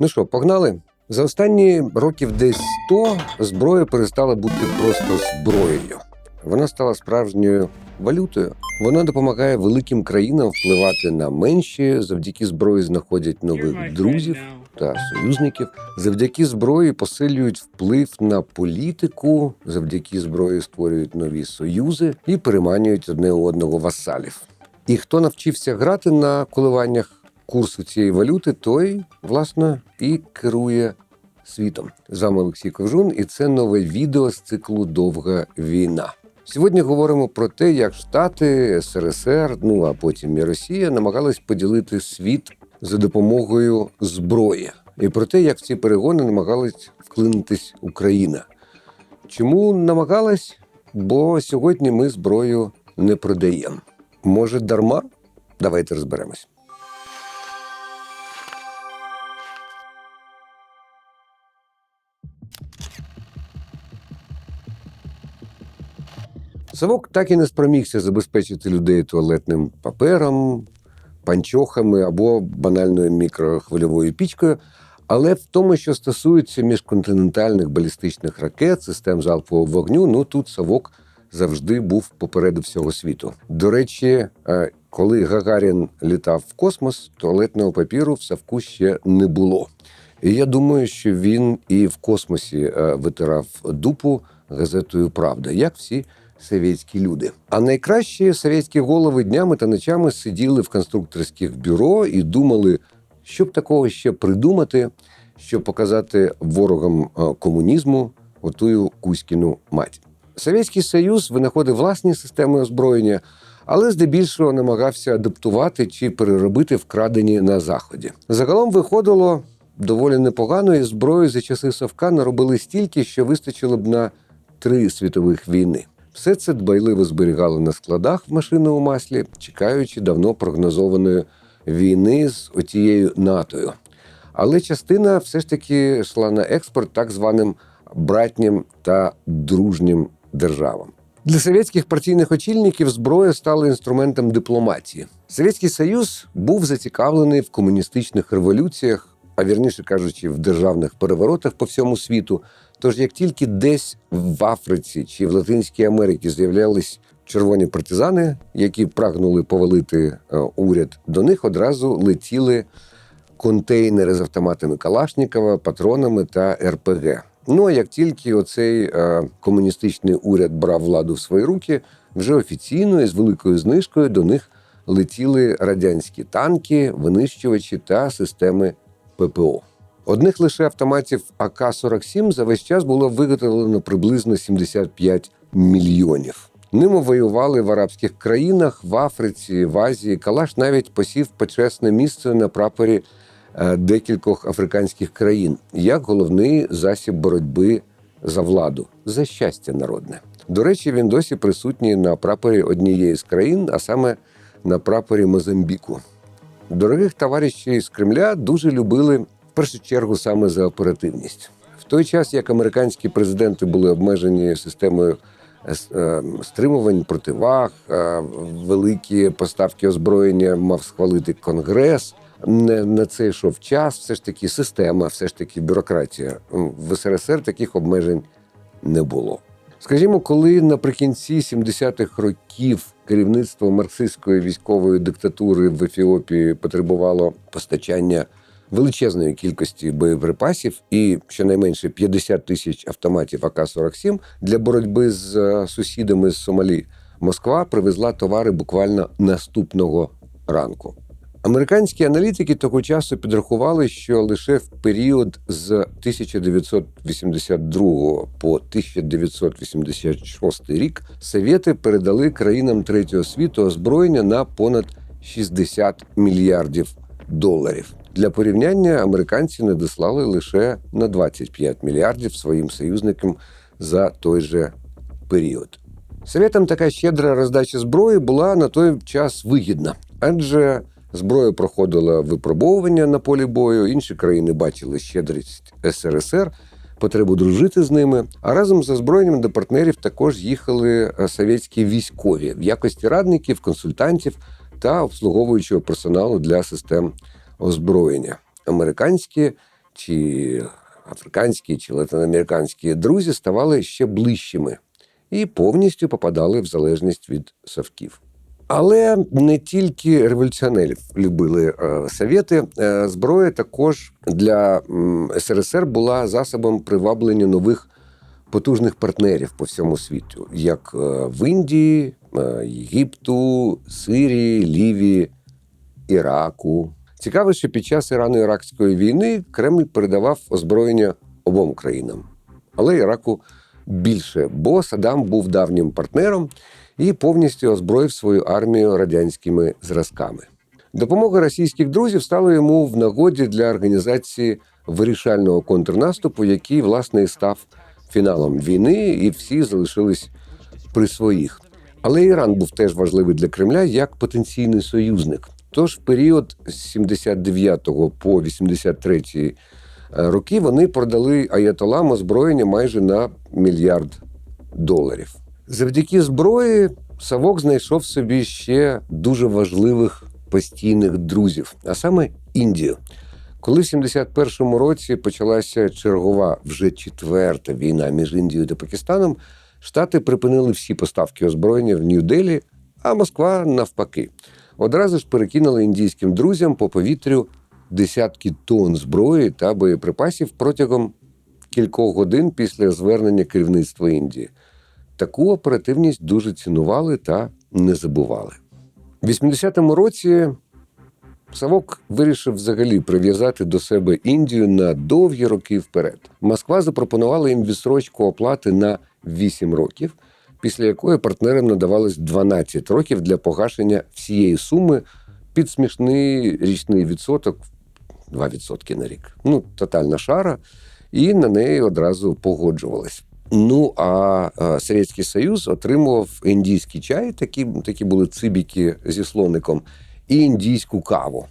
Ну що, погнали? За останні років десь 100 зброя перестала бути просто зброєю. Вона стала справжньою валютою. Вона допомагає великим країнам впливати на менші, завдяки зброї знаходять нових друзів та союзників. Завдяки зброї посилюють вплив на політику, завдяки зброї створюють нові союзи і переманюють одне одного васалів. І хто навчився грати на коливаннях курсу цієї валюти, той, власне, і керує світом. З вами Олексій Ковжун, і це нове відео з циклу Довга війна. Сьогодні говоримо про те, як Штати, СРСР, ну а потім і Росія намагались поділити світ за допомогою зброї, і про те, як в ці перегони намагалась вклинитись Україна. Чому намагалась? Бо сьогодні ми зброю не продаємо. Може, дарма? Давайте розберемось. Савок так і не спромігся забезпечити людей туалетним папером, панчохами або банальною мікрохвильовою пічкою. Але в тому, що стосується міжконтинентальних балістичних ракет, систем залпового вогню, ну тут Савок завжди був попереду всього світу. До речі, е, коли Гагарін літав в космос, туалетного папіру в Савку ще не було. І я думаю, що він і в космосі е, витирав дупу газетою Правда, як всі совєтські люди. А найкращі совєтські голови днями та ночами сиділи в конструкторських бюро і думали, що б такого ще придумати, щоб показати ворогам комунізму отую Кузькіну мать. Совєтський Союз винаходив власні системи озброєння, але здебільшого намагався адаптувати чи переробити вкрадені на заході. Загалом виходило доволі непогано, і зброї за часи Савка наробили стільки, що вистачило б на три світових війни. Все це дбайливо зберігали на складах в машинному маслі, чекаючи давно прогнозованої війни з отією натою. Але частина все ж таки йшла на експорт так званим братнім та дружнім державам. Для совєтських партійних очільників зброя стала інструментом дипломатії. Совєтський Союз був зацікавлений в комуністичних революціях, а вірніше кажучи, в державних переворотах по всьому світу. Тож, як тільки десь в Африці чи в Латинській Америці з'являлись червоні партизани, які прагнули повалити е, уряд, до них одразу летіли контейнери з автоматами Калашнікова, патронами та РПГ. Ну а як тільки оцей е, комуністичний уряд брав владу в свої руки, вже офіційно і з великою знижкою до них летіли радянські танки, винищувачі та системи ППО. Одних лише автоматів АК-47 за весь час було виготовлено приблизно 75 мільйонів. Ними воювали в арабських країнах, в Африці, в Азії. Калаш навіть посів почесне місце на прапорі е, декількох африканських країн як головний засіб боротьби за владу, за щастя народне. До речі, він досі присутній на прапорі однієї з країн, а саме на прапорі Мозамбіку. Дорогих товаришів з Кремля дуже любили в першу чергу саме за оперативність. В той час, як американські президенти були обмежені системою е, е, стримувань, противаг, е, великі поставки озброєння мав схвалити Конгрес. Не на це йшов час, все ж таки система, все ж таки бюрократія. В СРСР таких обмежень не було. Скажімо, коли наприкінці 70-х років керівництво марксистської військової диктатури в Ефіопії потребувало постачання величезної кількості боєприпасів і щонайменше 50 тисяч автоматів АК-47 для боротьби з е, сусідами з Сомалі, Москва привезла товари буквально наступного ранку. Американські аналітики того часу підрахували, що лише в період з 1982 по 1986 рік совєти передали країнам третього світу озброєння на понад 60 мільярдів доларів. Для порівняння американці надіслали лише на 25 мільярдів своїм союзникам за той же період. Совєтам така щедра роздача зброї була на той час вигідна, адже зброя проходила випробовування на полі бою. Інші країни бачили щедрість СРСР, потребу дружити з ними. А разом з озброєнням до партнерів також їхали е, совєтські військові в якості радників, консультантів та обслуговуючого персоналу для систем озброєння. Американські чи африканські, чи латиноамериканські друзі ставали ще ближчими і повністю попадали в залежність від совків. Але не тільки революціонерів любили е, совєти. Е, зброя також для СРСР була засобом приваблення нових потужних партнерів по всьому світу, як е, в Індії, Єгипту, Сирії, Лівії, Іраку. Цікаво, що під час Ірано-Іракської війни Кремль передавав озброєння обом країнам, але Іраку більше, бо Саддам був давнім партнером і повністю озброїв свою армію радянськими зразками. Допомога російських друзів стала йому в нагоді для організації вирішального контрнаступу, який власне і став фіналом війни, і всі залишились при своїх. Але Іран був теж важливий для Кремля як потенційний союзник. Тож в період з 79 по 83 роки вони продали аятолам озброєння майже на мільярд доларів. Завдяки зброї Савок знайшов собі ще дуже важливих постійних друзів, а саме Індію. Коли в 71-му році почалася чергова вже четверта війна між Індією та Пакистаном, Штати припинили всі поставки озброєння в Нью-Делі, а Москва навпаки. Одразу ж перекинули індійським друзям по повітрю десятки тонн зброї та боєприпасів протягом кількох годин після звернення керівництва Індії. Таку оперативність дуже цінували та не забували. У 80-му році Савок вирішив взагалі прив'язати до себе Індію на довгі роки вперед. Москва запропонувала їм відсрочку оплати на 8 років, після якої партнерам надавалось 12 років для погашення всієї суми під смішний річний відсоток 2% на рік. Ну, тотальна шара, і на неї одразу погоджувались. Ну а, а Совєтський Союз отримував індійський чай, такі, такі були цибіки зі слоником, і індійську каву.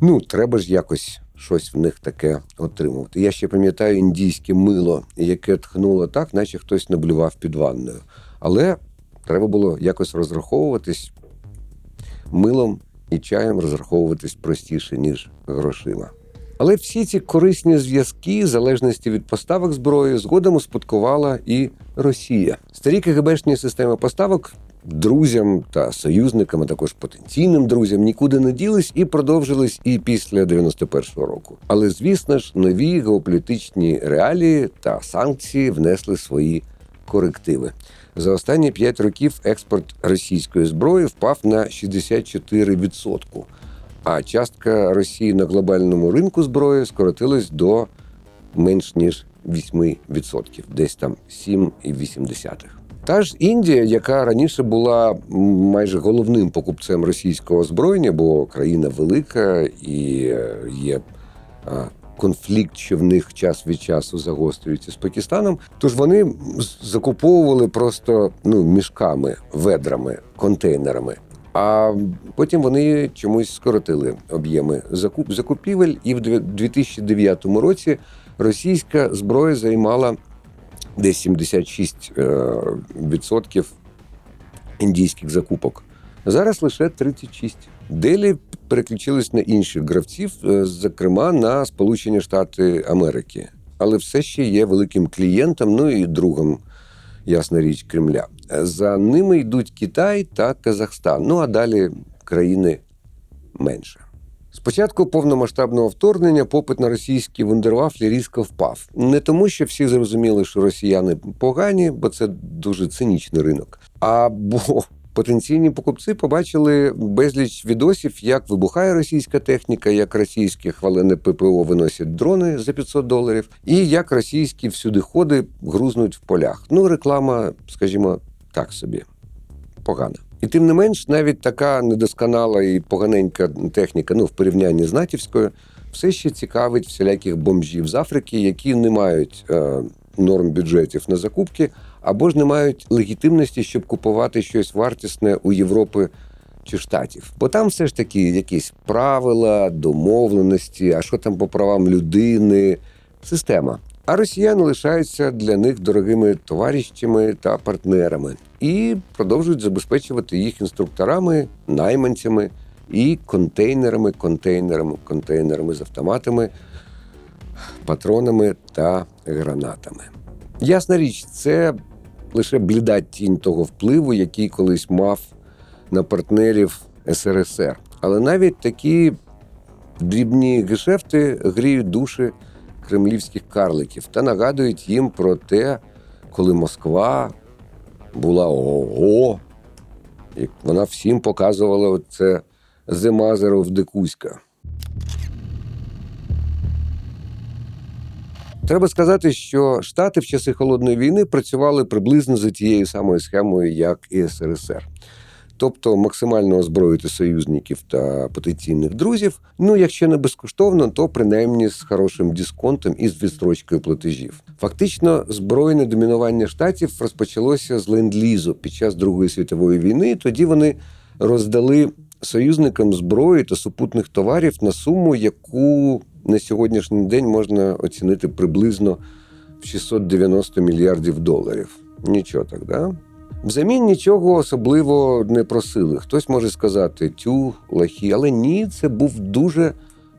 Ну, треба ж якось щось в них таке отримувати. Я ще пам'ятаю індійське мило, яке тхнуло так, наче хтось наблював під ванною. Але треба було якось розраховуватись милом і чаєм розраховуватись простіше, ніж грошима. Але всі ці корисні зв'язки, залежності від поставок зброї, згодом успадкувала і Росія. Старі КГБшні системи поставок друзям та союзникам, а також потенційним друзям нікуди не ділись і продовжились і після 91-го року. Але звісно ж, нові геополітичні реалії та санкції внесли свої корективи. За останні 5 років експорт російської зброї впав на 64%, а частка Росії на глобальному ринку зброї скоротилась до менш ніж 8%, десь там 7,8%. Та ж Індія, яка раніше була майже головним покупцем російського озброєння, бо країна велика і е, є конфлікт, що в них час від часу загострюється з Пакистаном. Тож вони закуповували просто ну, мішками, ведрами, контейнерами. А потім вони чомусь скоротили об'єми закуп закупівель, і в дві- 2009 році російська зброя займала десь 76 е, відсотків індійських закупок. Зараз лише 36. Делі переключились на інших гравців, е, зокрема на Сполучені Штати Америки, але все ще є великим клієнтом, ну і другом, ясна річ, Кремля. За ними йдуть Китай та Казахстан. Ну а далі країни менше. З початку повномасштабного вторгнення попит на російські вундервафлі різко впав. Не тому, що всі зрозуміли, що росіяни погані, бо це дуже цинічний ринок. А бо потенційні покупці побачили безліч відосів, як вибухає російська техніка, як російські хвалене ППО виносять дрони за 500 доларів, і як російські всюдиходи грузнуть в полях. Ну, реклама, скажімо, так собі, погана. І тим не менш, навіть така недосконала і поганенька техніка, ну в порівнянні з натівською, все ще цікавить всіляких бомжів з Африки, які не мають е, норм бюджетів на закупки, або ж не мають легітимності, щоб купувати щось вартісне у Європи чи штатів. Бо там все ж таки якісь правила, домовленості, а що там по правам людини, система. А росіяни лишаються для них дорогими товаришами та партнерами і продовжують забезпечувати їх інструкторами, найманцями і контейнерами, контейнерами, контейнерами з автоматами. патронами та гранатами. Ясна річ, це лише бліда тінь того впливу, який колись мав на партнерів СРСР. Але навіть такі дрібні гешефти гріють душі кремлівських карликів та нагадують їм про те, коли Москва була ого, як вона всім показувала це Земазеров Декуська. Треба сказати, що Штати в часи холодної війни працювали приблизно за тією самою схемою, як і СРСР. Тобто максимально озброїти союзників та потенційних друзів. Ну, якщо не безкоштовно, то принаймні з хорошим дисконтом і з відстрочкою платежів. Фактично, збройне домінування штатів розпочалося з ленд-лізу під час Другої світової війни. Тоді вони роздали союзникам зброї та супутних товарів на суму, яку на сьогоднішній день можна оцінити приблизно в 690 мільярдів доларів. Нічого так, да? Взамін нічого особливо не просили. Хтось може сказати тю, лахі, але ні, це був дуже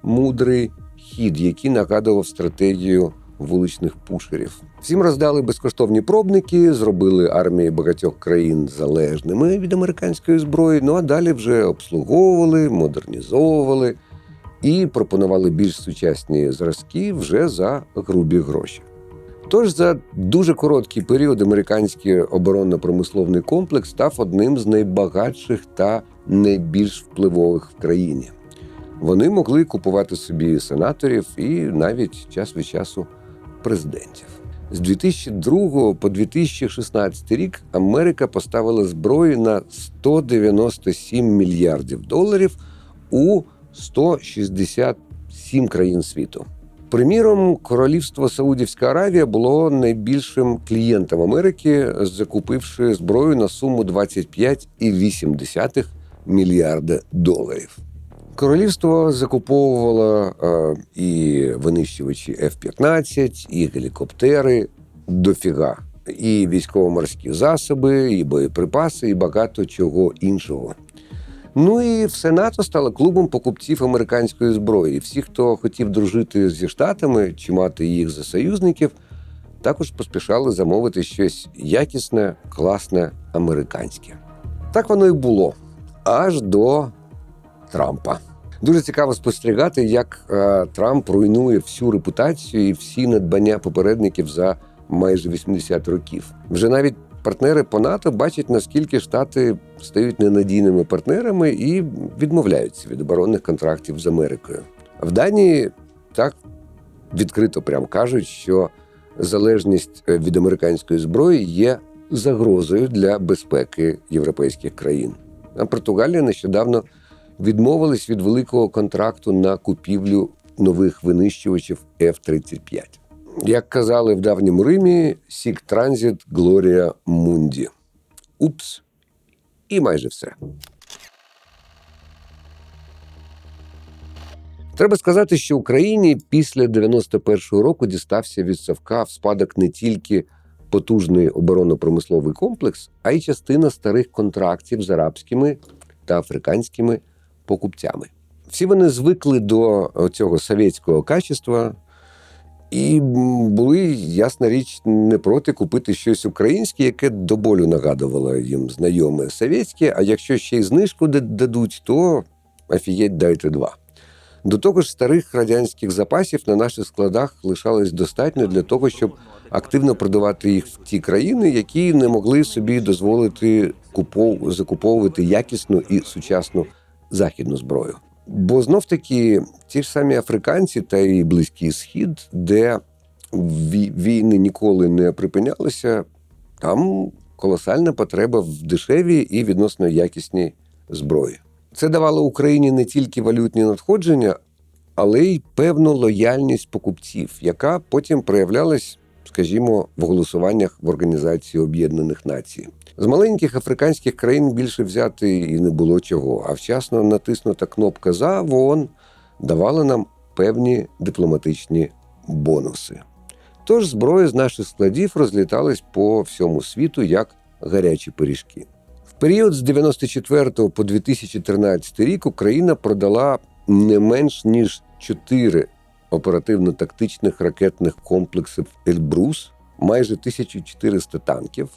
мудрий хід, який нагадував стратегію вуличних пушерів. Всім роздали безкоштовні пробники, зробили армії багатьох країн залежними від американської зброї. Ну а далі вже обслуговували, модернізовували і пропонували більш сучасні зразки вже за грубі гроші. Тож за дуже короткий період американський оборонно-промисловний комплекс став одним з найбагатших та найбільш впливових в країні. Вони могли купувати собі сенаторів і навіть час від часу президентів. З 2002 по 2016 рік Америка поставила зброю на 197 мільярдів доларів у 167 країн світу. Приміром, королівство Саудівська Аравія було найбільшим клієнтом Америки, закупивши зброю на суму 25,8 мільярда доларів. Королівство закуповувало е, і винищувачі F-15, і гелікоптери дофіга, і військово-морські засоби, і боєприпаси, і багато чого іншого. Ну і все НАТО стало клубом покупців американської зброї. Всі, хто хотів дружити зі штатами чи мати їх за союзників, також поспішали замовити щось якісне, класне, американське. Так воно і було аж до Трампа. Дуже цікаво спостерігати, як е, Трамп руйнує всю репутацію і всі надбання попередників за майже 80 років. Вже навіть партнери по НАТО бачать, наскільки штати стають ненадійними партнерами і відмовляються від оборонних контрактів з Америкою. В Данії так відкрито прям кажуть, що залежність е, від американської зброї є загрозою для безпеки європейських країн. А Португалія нещодавно відмовилась від великого контракту на купівлю нових винищувачів F-35. Як казали в давньому Римі, сік транзит Глорія Мунді. Упс. І майже все. Треба сказати, що Україні після 91-го року дістався від Савка в спадок не тільки потужний оборонно-промисловий комплекс, а й частина старих контрактів з арабськими та африканськими покупцями. Всі вони звикли до цього совєтського качества і були, ясна річ, не проти купити щось українське, яке до болю нагадувало їм знайоме совєтське, а якщо ще й знижку дадуть, то офігеть дайте два. До того ж, старих радянських запасів на наших складах лишалось достатньо для того, щоб активно продавати їх в ті країни, які не могли собі дозволити купов... закуповувати якісну і сучасну західну зброю. Бо знов таки ті ж самі африканці та і Близький Схід, де війни ніколи не припинялися, там колосальна потреба в дешевій і відносно якісній зброї. Це давало Україні не тільки валютні надходження, але й певну лояльність покупців, яка потім проявлялась, скажімо, в голосуваннях в Організації Об'єднаних Націй. З маленьких африканських країн більше взяти і не було чого, а вчасно натиснута кнопка за в ООН давала нам певні дипломатичні бонуси. Тож зброя з наших складів розліталась по всьому світу як гарячі пиріжки. В період з 94 по 2013 рік Україна продала не менш ніж 4 оперативно-тактичних ракетних комплексів Ельбрус, майже 1400 танків,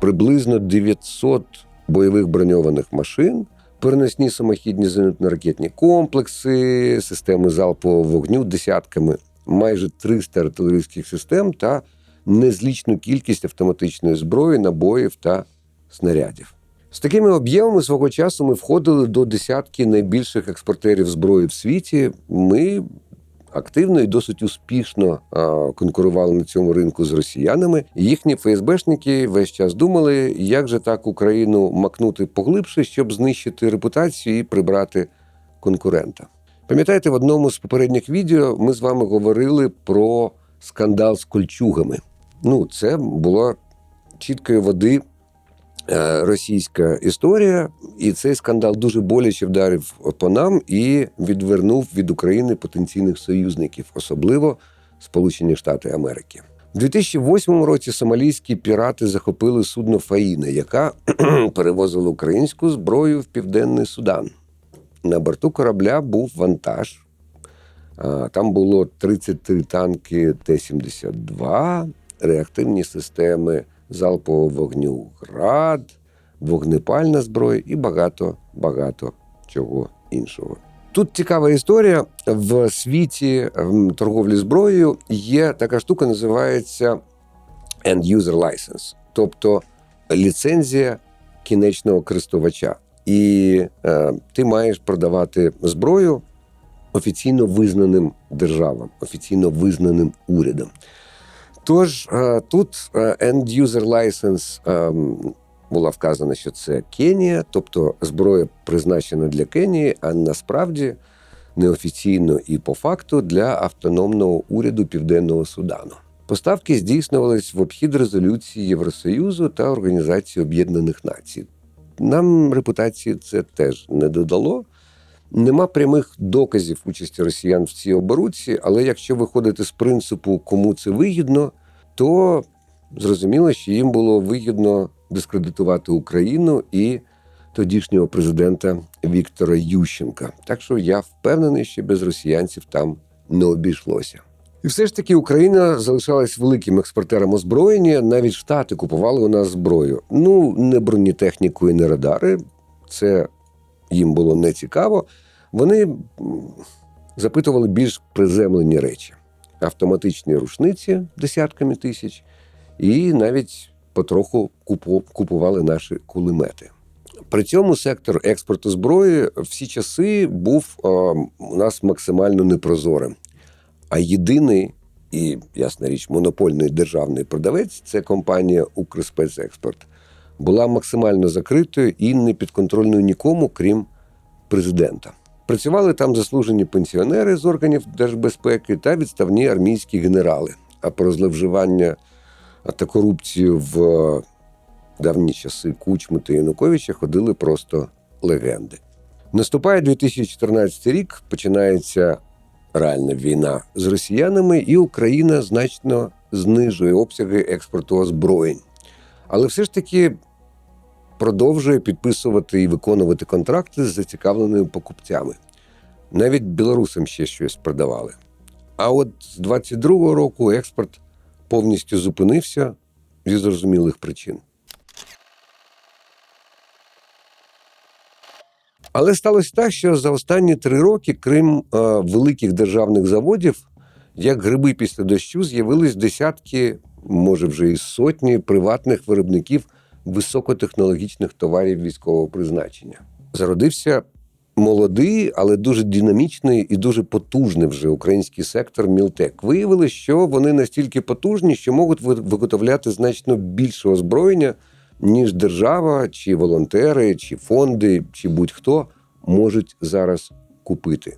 приблизно 900 бойових броньованих машин, переносні самохідні зенітно-ракетні комплекси, системи залпового вогню десятками, майже 300 артилерійських систем та незлічну кількість автоматичної зброї, набоїв та снарядів. З такими об'ємами свого часу ми входили до десятки найбільших експортерів зброї в світі. Ми активно і досить успішно конкурували на цьому ринку з росіянами. Їхні ФСБшники весь час думали, як же так Україну макнути поглибше, щоб знищити репутацію і прибрати конкурента. Пам'ятаєте, в одному з попередніх відео ми з вами говорили про скандал з кольчугами. Ну, це була чіткої води російська історія, і цей скандал дуже боляче вдарив по нам і відвернув від України потенційних союзників, особливо Сполучені Штати Америки. У 2008 році сомалійські пірати захопили судно Фаїна, яка перевозила українську зброю в Південний Судан. На борту корабля був вантаж. Там було 33 танки Т-72, реактивні системи залпового вогню ГРАД, вогнепальна зброя і багато багато чого іншого. Тут цікава історія. В світі торговлі зброєю є така штука, називається End-User License, тобто ліцензія кінечного користувача. І е, ти маєш продавати зброю офіційно визнаним державам, офіційно визнаним урядом. Тож е, тут е, End-User License е, була вказана, що це Кенія, тобто зброя призначена для Кенії, а насправді неофіційно і по факту для автономного уряду Південного Судану. Поставки здійснювались в обхід резолюції Євросоюзу та Організації Об'єднаних Націй. Нам репутації це теж не додало. Нема прямих доказів участі росіян в цій оборудці, але якщо виходити з принципу, кому це вигідно, то зрозуміло, що їм було вигідно дискредитувати Україну і тодішнього президента Віктора Ющенка. Так що я впевнений, що без росіянців там не обійшлося. І все ж таки Україна залишалась великим експортером озброєння. Навіть Штати купували у нас зброю. Ну, не бронетехніку і не радари. Це їм було не цікаво. Вони запитували більш приземлені речі: автоматичні рушниці десятками тисяч, і навіть потроху купували наші кулемети. При цьому сектор експорту зброї всі часи був у нас максимально непрозорим. А єдиний і, ясна річ, монопольний державний продавець це компанія Укрспецекспорт, була максимально закритою і не підконтрольною нікому, крім президента. Працювали там заслужені пенсіонери з органів держбезпеки та відставні армійські генерали. А про зловживання та корупцію в е, давні часи Кучми та Януковича ходили просто легенди. Наступає 2014 рік, починається реальна війна з росіянами, і Україна значно знижує обсяги експорту озброєнь. Але все ж таки продовжує підписувати і виконувати контракти з зацікавленими покупцями. Навіть білорусам ще щось продавали. А от з 22-го року експорт повністю зупинився зі зрозумілих причин. Але сталося так, що за останні три роки, крім е, великих державних заводів, як гриби після дощу, з'явились десятки, може вже і сотні приватних виробників високотехнологічних товарів військового призначення. Зародився молодий, але дуже динамічний і дуже потужний вже український сектор Мілтек. Виявилось, що вони настільки потужні, що можуть виготовляти значно більше озброєння, ніж держава, чи волонтери, чи фонди, чи будь-хто можуть зараз купити.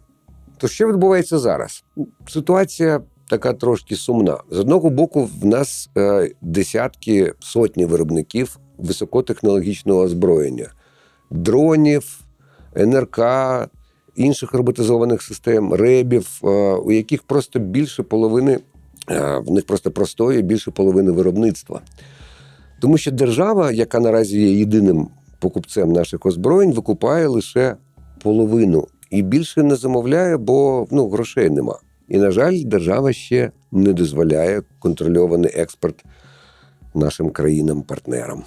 То що відбувається зараз? Ситуація така трошки сумна. З одного боку, в нас е, десятки сотні виробників високотехнологічного озброєння, дронів, НРК, інших роботизованих систем, ребів, е, у яких просто більше половини, е, в них просто простої більше половини виробництва. Тому що держава, яка наразі є єдиним покупцем наших озброєнь, викупає лише половину і більше не замовляє, бо ну, грошей нема. І, на жаль, держава ще не дозволяє контрольований експорт нашим країнам-партнерам.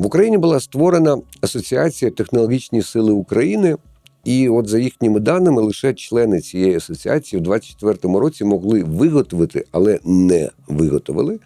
В Україні була створена Асоціація технологічні сили України, і от за їхніми даними, лише члени цієї асоціації в 2024 році могли виготовити, але не виготовили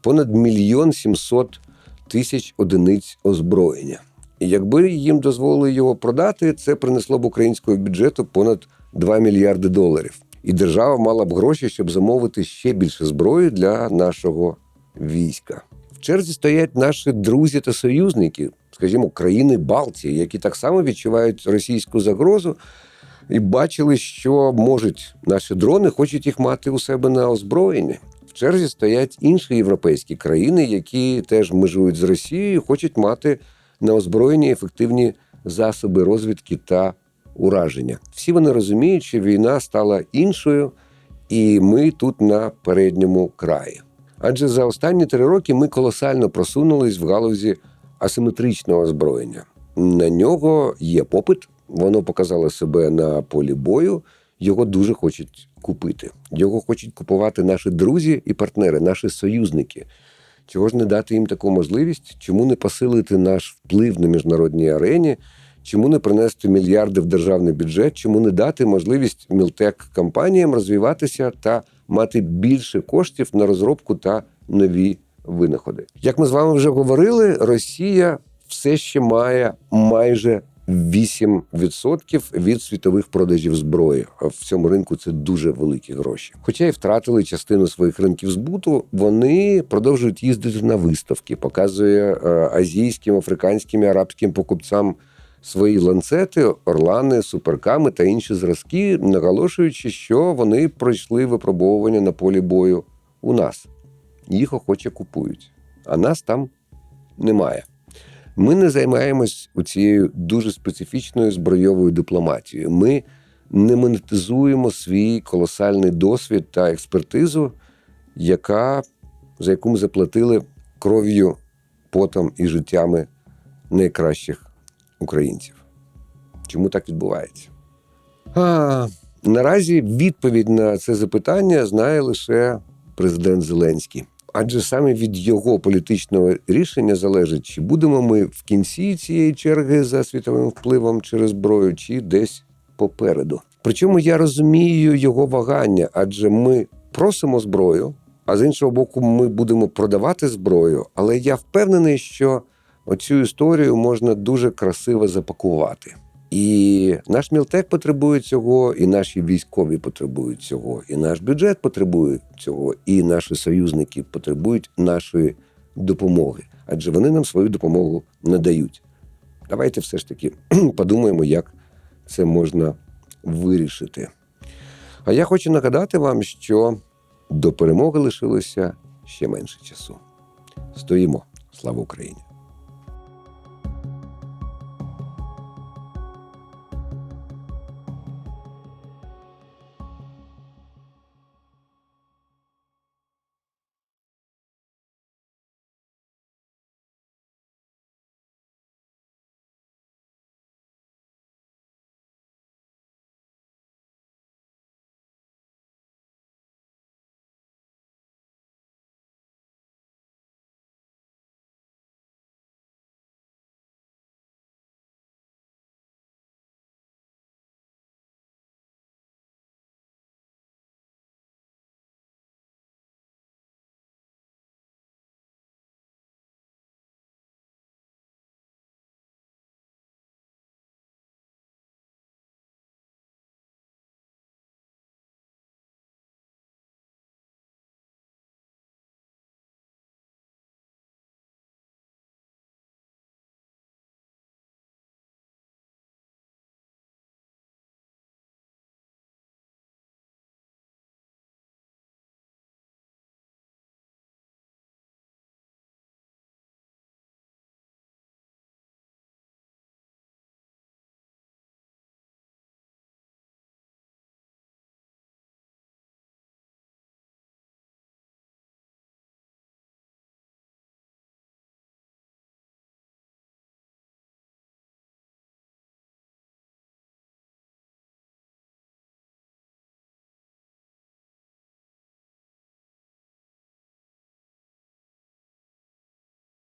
понад мільйон сімсот тисяч одиниць озброєння. І якби їм дозволили його продати, це принесло б українського бюджету понад 2 мільярди доларів. І держава мала б гроші, щоб замовити ще більше зброї для нашого війська. Черзі стоять наші друзі та союзники, скажімо, країни Балтії, які так само відчувають російську загрозу і бачили, що можуть наші дрони, хочуть їх мати у себе на озброєнні. В черзі стоять інші європейські країни, які теж межують з Росією, хочуть мати на озброєнні ефективні засоби розвідки та ураження. Всі вони розуміють, що війна стала іншою, і ми тут на передньому краї. Адже за останні три роки ми колосально просунулись в галузі асиметричного озброєння. На нього є попит, воно показало себе на полі бою. Його дуже хочуть купити. Його хочуть купувати наші друзі і партнери, наші союзники. Чого ж не дати їм таку можливість? Чому не посилити наш вплив на міжнародній арені? Чому не принести мільярди в державний бюджет? Чому не дати можливість мілтек компаніям розвиватися та мати більше коштів на розробку та нові винаходи? Як ми з вами вже говорили, Росія все ще має майже 8% від світових продажів зброї. В цьому ринку це дуже великі гроші. Хоча й втратили частину своїх ринків збуту, вони продовжують їздити на виставки, показує е, азійським, африканським і арабським покупцям свої ланцети, орлани, суперками та інші зразки, наголошуючи, що вони пройшли випробовування на полі бою у нас. Їх охоче купують, а нас там немає. Ми не займаємось цією дуже специфічною збройовою дипломатією. Ми не монетизуємо свій колосальний досвід та експертизу, яка, за яку ми заплатили кров'ю, потом і життями найкращих українців. Чому так відбувається? А, наразі відповідь на це запитання знає лише президент Зеленський. Адже саме від його політичного рішення залежить, чи будемо ми в кінці цієї черги за світовим впливом через зброю, чи десь попереду. Причому я розумію його вагання, адже ми просимо зброю, а з іншого боку, ми будемо продавати зброю. Але я впевнений, що оцю історію можна дуже красиво запакувати. І наш мілтек потребує цього, і наші військові потребують цього, і наш бюджет потребує цього, і наші союзники потребують нашої допомоги, адже вони нам свою допомогу надають. Давайте все ж таки подумаємо, як це можна вирішити. А я хочу нагадати вам, що до перемоги лишилося ще менше часу. Стоїмо. Слава Україні!